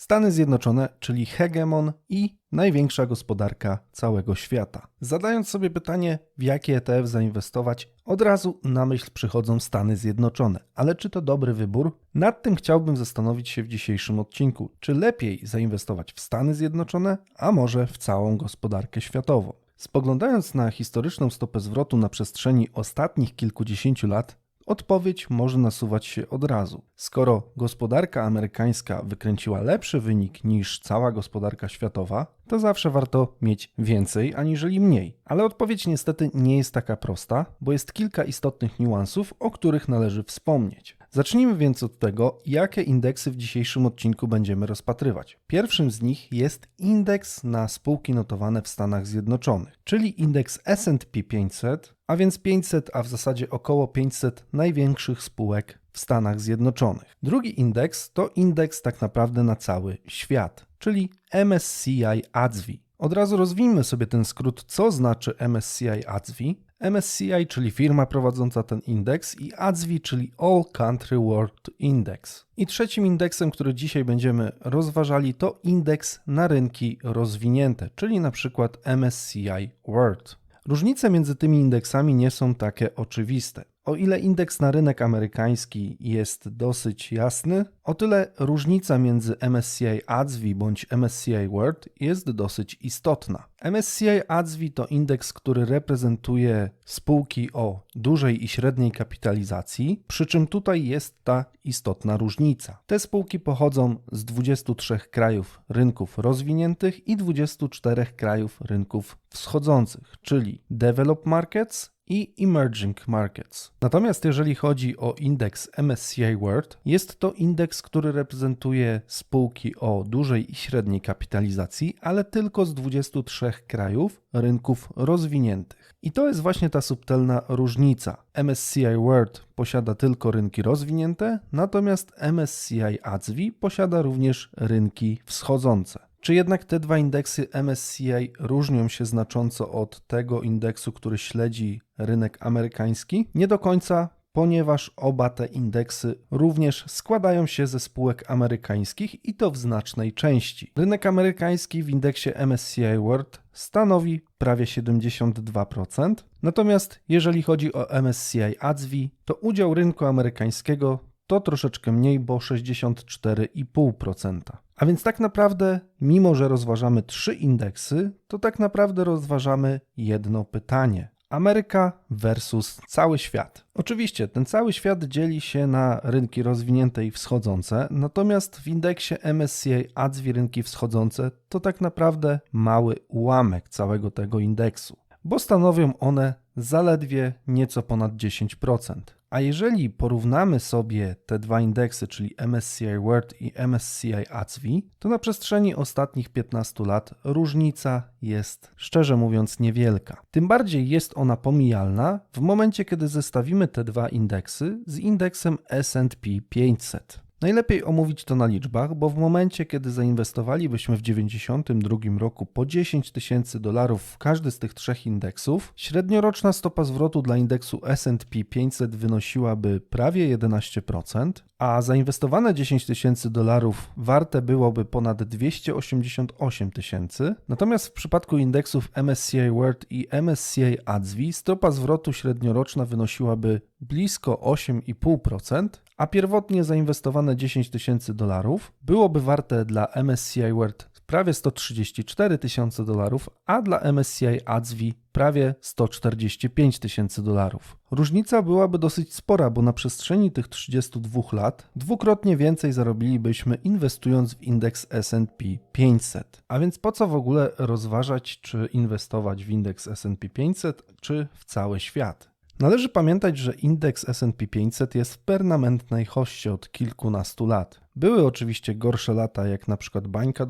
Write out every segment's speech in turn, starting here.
Stany Zjednoczone, czyli hegemon i największa gospodarka całego świata. Zadając sobie pytanie, w jaki ETF zainwestować, od razu na myśl przychodzą Stany Zjednoczone. Ale czy to dobry wybór? Nad tym chciałbym zastanowić się w dzisiejszym odcinku. Czy lepiej zainwestować w Stany Zjednoczone, a może w całą gospodarkę światową? Spoglądając na historyczną stopę zwrotu na przestrzeni ostatnich kilkudziesięciu lat, Odpowiedź może nasuwać się od razu. Skoro gospodarka amerykańska wykręciła lepszy wynik niż cała gospodarka światowa, to zawsze warto mieć więcej aniżeli mniej. Ale odpowiedź niestety nie jest taka prosta, bo jest kilka istotnych niuansów, o których należy wspomnieć. Zacznijmy więc od tego, jakie indeksy w dzisiejszym odcinku będziemy rozpatrywać. Pierwszym z nich jest indeks na spółki notowane w Stanach Zjednoczonych, czyli indeks SP 500, a więc 500, a w zasadzie około 500 największych spółek w Stanach Zjednoczonych. Drugi indeks to indeks tak naprawdę na cały świat, czyli MSCI ADSVI. Od razu rozwijmy sobie ten skrót, co znaczy MSCI ADSVI. MSCI, czyli firma prowadząca ten indeks i ADSVI, czyli All Country World Index. I trzecim indeksem, który dzisiaj będziemy rozważali, to indeks na rynki rozwinięte, czyli na przykład MSCI World. Różnice między tymi indeksami nie są takie oczywiste. O ile indeks na rynek amerykański jest dosyć jasny, o tyle różnica między MSCI ADSVI bądź MSCI World jest dosyć istotna. MSCI ADSVI to indeks, który reprezentuje spółki o dużej i średniej kapitalizacji, przy czym tutaj jest ta istotna różnica. Te spółki pochodzą z 23 krajów rynków rozwiniętych i 24 krajów rynków wschodzących, czyli Developed Markets i Emerging Markets. Natomiast jeżeli chodzi o indeks MSCI World, jest to indeks, który reprezentuje spółki o dużej i średniej kapitalizacji, ale tylko z 23 krajów rynków rozwiniętych. I to jest właśnie ta subtelna różnica. MSCI World posiada tylko rynki rozwinięte, natomiast MSCI ADSVI posiada również rynki wschodzące. Czy jednak te dwa indeksy MSCI różnią się znacząco od tego indeksu, który śledzi rynek amerykański? Nie do końca, ponieważ oba te indeksy również składają się ze spółek amerykańskich i to w znacznej części. Rynek amerykański w indeksie MSCI World stanowi prawie 72%, natomiast jeżeli chodzi o MSCI ADSVI, to udział rynku amerykańskiego to troszeczkę mniej, bo 64,5%. A więc tak naprawdę, mimo że rozważamy trzy indeksy, to tak naprawdę rozważamy jedno pytanie. Ameryka versus cały świat. Oczywiście ten cały świat dzieli się na rynki rozwinięte i wschodzące, natomiast w indeksie MSCI ADSVI rynki wschodzące to tak naprawdę mały ułamek całego tego indeksu, bo stanowią one zaledwie nieco ponad 10%. A jeżeli porównamy sobie te dwa indeksy, czyli MSCI World i MSCI ADSVI, to na przestrzeni ostatnich 15 lat różnica jest, szczerze mówiąc, niewielka. Tym bardziej jest ona pomijalna w momencie, kiedy zestawimy te dwa indeksy z indeksem S&P 500. Najlepiej omówić to na liczbach, bo w momencie, kiedy zainwestowalibyśmy w 1992 roku po 10 tysięcy dolarów w każdy z tych trzech indeksów, średnioroczna stopa zwrotu dla indeksu S&P 500 wynosiłaby prawie 11%, a zainwestowane 10 tysięcy dolarów warte byłoby ponad 288 tysięcy. Natomiast w przypadku indeksów MSCI World i MSCI ADSVI stopa zwrotu średnioroczna wynosiłaby blisko 8,5%, a pierwotnie zainwestowane 10 tysięcy dolarów byłoby warte dla MSCI World prawie 134 tysiące dolarów, a dla MSCI ADSVI prawie 145 tysięcy dolarów. Różnica byłaby dosyć spora, bo na przestrzeni tych 32 lat dwukrotnie więcej zarobilibyśmy inwestując w indeks S&P 500. A więc po co w ogóle rozważać, czy inwestować w indeks S&P 500, czy w cały świat? Należy pamiętać, że indeks SP 500 jest w permanentnej hoście od kilkunastu lat. Były oczywiście gorsze lata, jak na przykład bańka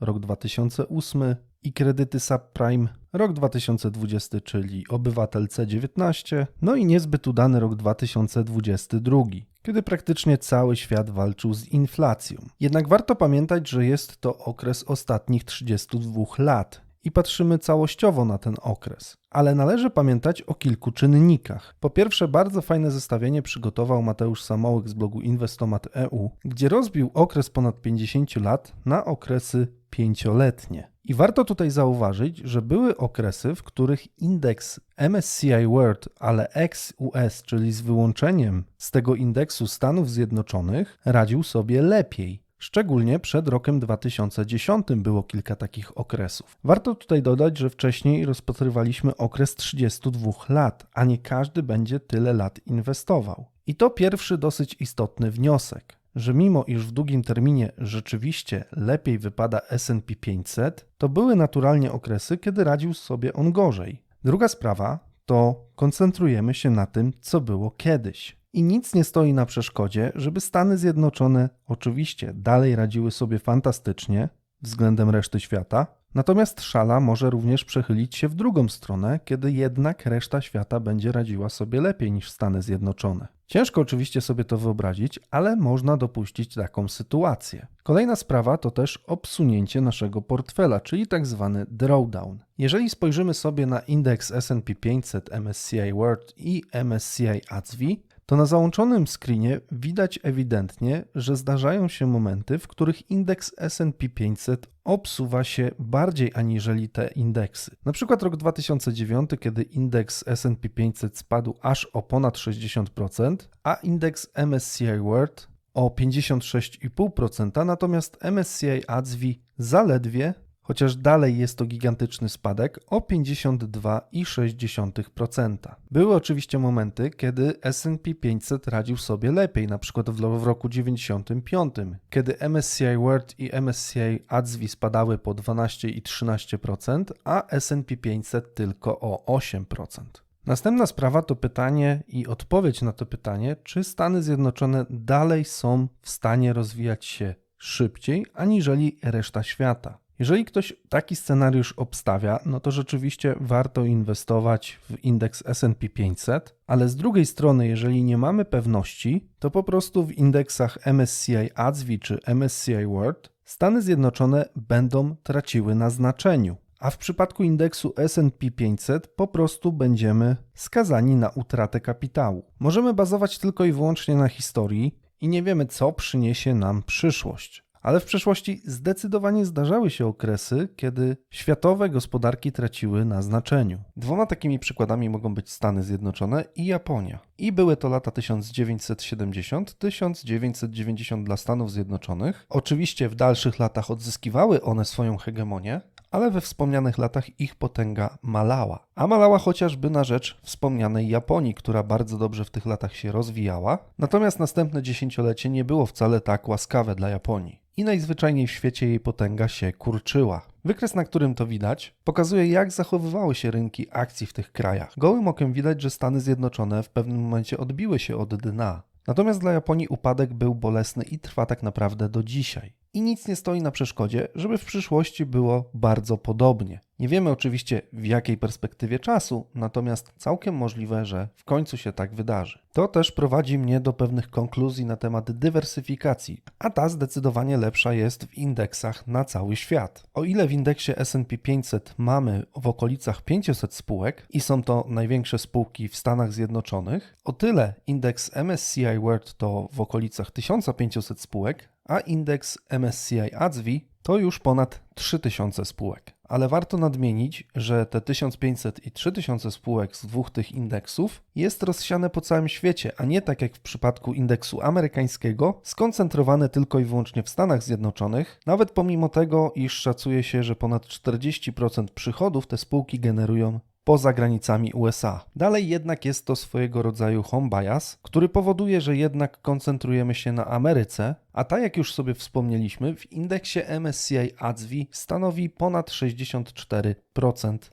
rok 2008 i kredyty subprime, rok 2020, czyli obywatel C19, no i niezbyt udany rok 2022 kiedy praktycznie cały świat walczył z inflacją. Jednak warto pamiętać, że jest to okres ostatnich 32 lat i patrzymy całościowo na ten okres. Ale należy pamiętać o kilku czynnikach. Po pierwsze, bardzo fajne zestawienie przygotował Mateusz Samołek z blogu Investomat.eu, gdzie rozbił okres ponad 50 lat na okresy pięcioletnie. I warto tutaj zauważyć, że były okresy, w których indeks MSCI World, ale ex-US, czyli z wyłączeniem z tego indeksu Stanów Zjednoczonych, radził sobie lepiej. Szczególnie przed rokiem 2010 było kilka takich okresów. Warto tutaj dodać, że wcześniej rozpatrywaliśmy okres 32 lat, a nie każdy będzie tyle lat inwestował. I to pierwszy dosyć istotny wniosek że mimo iż w długim terminie rzeczywiście lepiej wypada SP 500, to były naturalnie okresy, kiedy radził sobie on gorzej. Druga sprawa to koncentrujemy się na tym, co było kiedyś. I nic nie stoi na przeszkodzie, żeby Stany Zjednoczone oczywiście dalej radziły sobie fantastycznie względem reszty świata, natomiast szala może również przechylić się w drugą stronę, kiedy jednak reszta świata będzie radziła sobie lepiej niż Stany Zjednoczone. Ciężko oczywiście sobie to wyobrazić, ale można dopuścić taką sytuację. Kolejna sprawa to też obsunięcie naszego portfela, czyli tak zwany drawdown. Jeżeli spojrzymy sobie na indeks S&P 500, MSCI World i MSCI ACWI, to na załączonym screenie widać ewidentnie, że zdarzają się momenty, w których indeks S&P 500 obsuwa się bardziej aniżeli te indeksy. Na przykład rok 2009, kiedy indeks S&P 500 spadł aż o ponad 60%, a indeks MSCI World o 56,5%, natomiast MSCI ACWI zaledwie chociaż dalej jest to gigantyczny spadek o 52,6%. Były oczywiście momenty, kiedy S&P 500 radził sobie lepiej, np. w roku 95, kiedy MSCI World i MSCI ADSWI spadały po 12 i 13%, a S&P 500 tylko o 8%. Następna sprawa to pytanie i odpowiedź na to pytanie, czy Stany Zjednoczone dalej są w stanie rozwijać się szybciej aniżeli reszta świata. Jeżeli ktoś taki scenariusz obstawia, no to rzeczywiście warto inwestować w indeks SP 500, ale z drugiej strony, jeżeli nie mamy pewności, to po prostu w indeksach MSCI ACWI czy MSCI World Stany Zjednoczone będą traciły na znaczeniu. A w przypadku indeksu SP 500 po prostu będziemy skazani na utratę kapitału. Możemy bazować tylko i wyłącznie na historii i nie wiemy, co przyniesie nam przyszłość ale w przeszłości zdecydowanie zdarzały się okresy, kiedy światowe gospodarki traciły na znaczeniu. Dwoma takimi przykładami mogą być Stany Zjednoczone i Japonia. I były to lata 1970-1990 dla Stanów Zjednoczonych. Oczywiście w dalszych latach odzyskiwały one swoją hegemonię, ale we wspomnianych latach ich potęga malała. A malała chociażby na rzecz wspomnianej Japonii, która bardzo dobrze w tych latach się rozwijała. Natomiast następne dziesięciolecie nie było wcale tak łaskawe dla Japonii i najzwyczajniej w świecie jej potęga się kurczyła. Wykres, na którym to widać, pokazuje, jak zachowywały się rynki akcji w tych krajach. Gołym okiem widać, że Stany Zjednoczone w pewnym momencie odbiły się od dna. Natomiast dla Japonii upadek był bolesny i trwa tak naprawdę do dzisiaj i nic nie stoi na przeszkodzie, żeby w przyszłości było bardzo podobnie. Nie wiemy oczywiście w jakiej perspektywie czasu, natomiast całkiem możliwe, że w końcu się tak wydarzy. To też prowadzi mnie do pewnych konkluzji na temat dywersyfikacji, a ta zdecydowanie lepsza jest w indeksach na cały świat. O ile w indeksie SP 500 mamy w okolicach 500 spółek i są to największe spółki w Stanach Zjednoczonych, o tyle indeks MSCI World to w okolicach 1500 spółek, a indeks MSCI ACWI to już ponad 3000 spółek. Ale warto nadmienić, że te 1500 i 3000 spółek z dwóch tych indeksów jest rozsiane po całym świecie, a nie tak jak w przypadku indeksu amerykańskiego, skoncentrowane tylko i wyłącznie w Stanach Zjednoczonych, nawet pomimo tego, iż szacuje się, że ponad 40% przychodów te spółki generują poza granicami USA. Dalej jednak jest to swojego rodzaju home bias, który powoduje, że jednak koncentrujemy się na Ameryce, a ta, jak już sobie wspomnieliśmy, w indeksie MSCI ACWI stanowi ponad 64%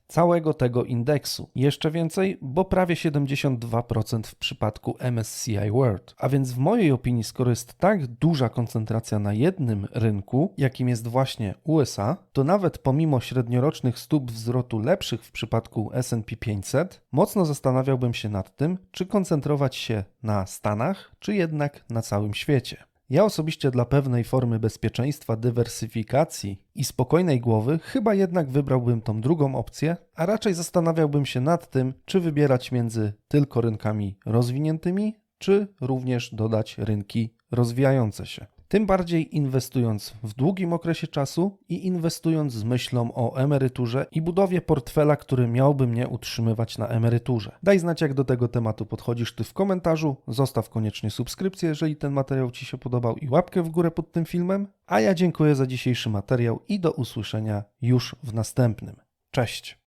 całego tego indeksu. Jeszcze więcej, bo prawie 72% w przypadku MSCI World. A więc w mojej opinii, skoro jest tak duża koncentracja na jednym rynku, jakim jest właśnie USA, to nawet pomimo średniorocznych stóp wzrostu lepszych w przypadku S&P 500, mocno zastanawiałbym się nad tym, czy koncentrować się na Stanach, czy jednak na całym świecie. Ja osobiście dla pewnej formy bezpieczeństwa, dywersyfikacji i spokojnej głowy chyba jednak wybrałbym tą drugą opcję, a raczej zastanawiałbym się nad tym, czy wybierać między tylko rynkami rozwiniętymi, czy również dodać rynki rozwijające się. Tym bardziej inwestując w długim okresie czasu i inwestując z myślą o emeryturze i budowie portfela, który miałby mnie utrzymywać na emeryturze. Daj znać, jak do tego tematu podchodzisz ty w komentarzu. Zostaw koniecznie subskrypcję, jeżeli ten materiał Ci się podobał, i łapkę w górę pod tym filmem. A ja dziękuję za dzisiejszy materiał i do usłyszenia już w następnym. Cześć!